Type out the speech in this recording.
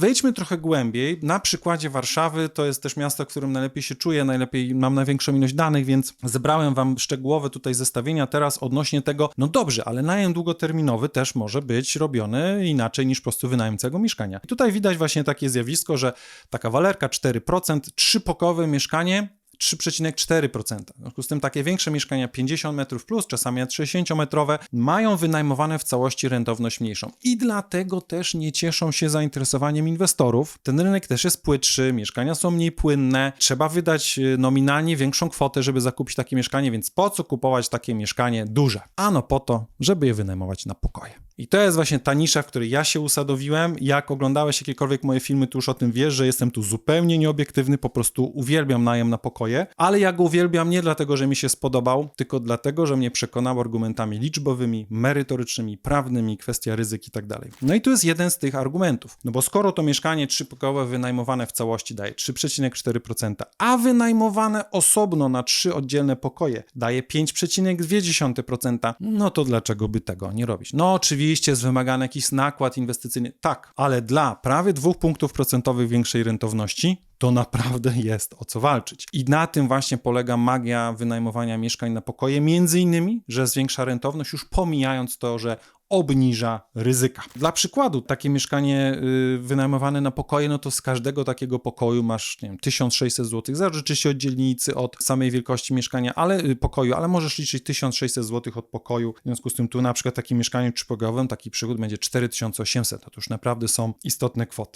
Wejdźmy trochę głębiej. Na przykładzie Warszawy to jest też miasto, w którym najlepiej się czuję, najlepiej mam największą ilość danych, więc zebrałem wam szczegółowe tutaj zestawienia teraz odnośnie tego, no dobrze, ale najem długoterminowy też może być robiony inaczej niż po prostu wynajem całego mieszkania. I tutaj widać właśnie takie zjawisko, że taka walerka 4%, trzypokowe mieszkanie 3,4%. W związku z tym takie większe mieszkania 50 metrów plus, czasami 60-metrowe, mają wynajmowane w całości rentowność mniejszą. I dlatego też nie cieszą się zainteresowaniem inwestorów. Ten rynek też jest płytszy, mieszkania są mniej płynne, trzeba wydać y, nominalnie większą kwotę, żeby zakupić takie mieszkanie, więc po co kupować takie mieszkanie duże? Ano po to, żeby je wynajmować na pokoje. I to jest właśnie ta nisza, w której ja się usadowiłem. Jak oglądałeś jakiekolwiek moje filmy, to już o tym wiesz, że jestem tu zupełnie nieobiektywny, po prostu uwielbiam najem na pokoje, ale ja go uwielbiam nie dlatego, że mi się spodobał, tylko dlatego, że mnie przekonał argumentami liczbowymi, merytorycznymi, prawnymi, kwestia ryzyk i tak dalej. No i tu jest jeden z tych argumentów. No bo skoro to mieszkanie trzypokojowe wynajmowane w całości daje 3,4%, a wynajmowane osobno na trzy oddzielne pokoje daje 5,2%, no to dlaczego by tego nie robić? No oczywiście jest wymagany jakiś nakład inwestycyjny, tak, ale dla prawie dwóch punktów procentowych większej rentowności to naprawdę jest o co walczyć. I na tym właśnie polega magia wynajmowania mieszkań na pokoje, między innymi, że zwiększa rentowność, już pomijając to, że obniża ryzyka. Dla przykładu, takie mieszkanie y, wynajmowane na pokoje, no to z każdego takiego pokoju masz, nie wiem, 1600 zł. Zależy oczywiście od dzielnicy, od samej wielkości mieszkania, ale y, pokoju, ale możesz liczyć 1600 zł od pokoju. W związku z tym tu na przykład takim mieszkaniu trzypokojowym taki przychód będzie 4800. To już naprawdę są istotne kwoty.